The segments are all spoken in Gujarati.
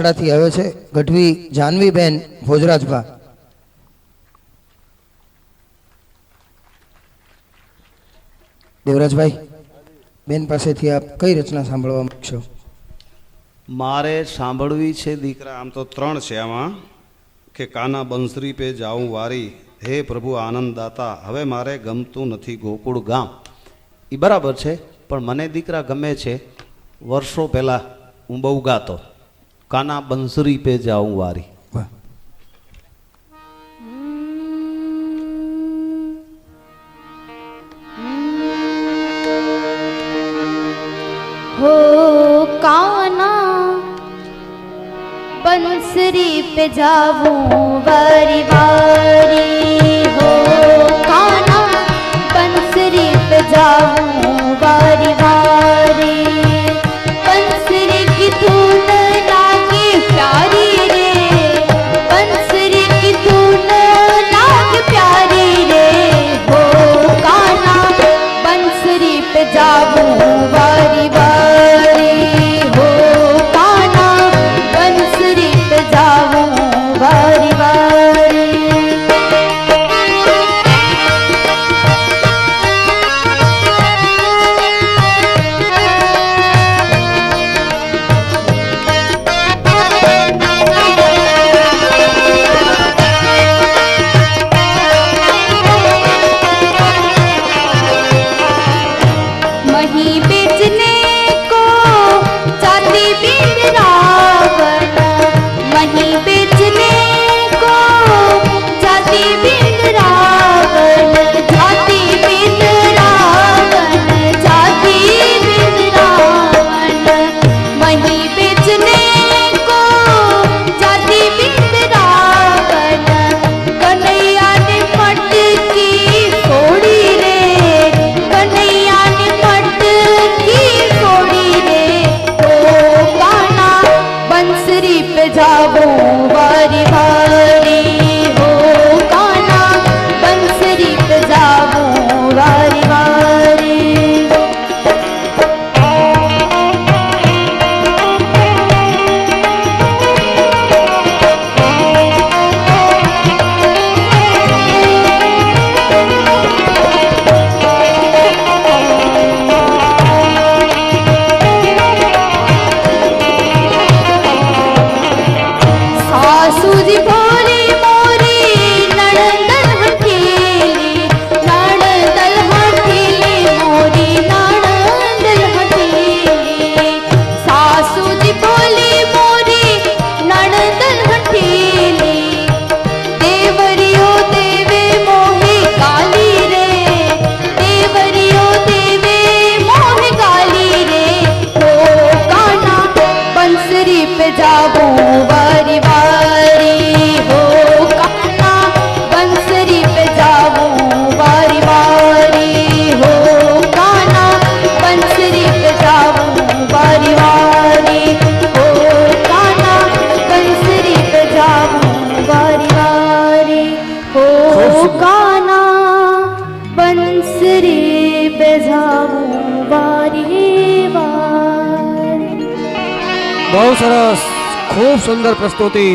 આઠડાથી આવે છે. ગઢવી જાનવીબેન ભોજરાજભા. દેવરાજભાઈ, બેન પાસેથી આપ કઈ રચના સાંભળવા માંગશો? મારે સાંભળવી છે દીકરા, આમ તો ત્રણ છે આમાં, કે કાના બંસરી પે જાઉં વારી. હે પ્રભુ આનંદ દાતા, હવે મારે ગમતું નથી ગોકુળ ગામ. એ બરાબર છે, પણ મને દીકરા ગમે છે, વર્ષો પહેલાં હું બહુ ગાતો. काना बंसरी पे जाऊं वारी हो काना बंसरी पे जाऊं वारी वारी સમજાવું વારે વાર બહુ સરસ, ખૂબ સુંદર પ્રસ્તુતિ.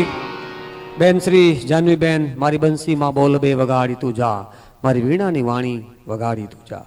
બેન શ્રી જાનવીબેન, મારી બંસીમાં બોલ બે વગાડી તું જા. મારી વીણાની વાણી વગાડી તું જા.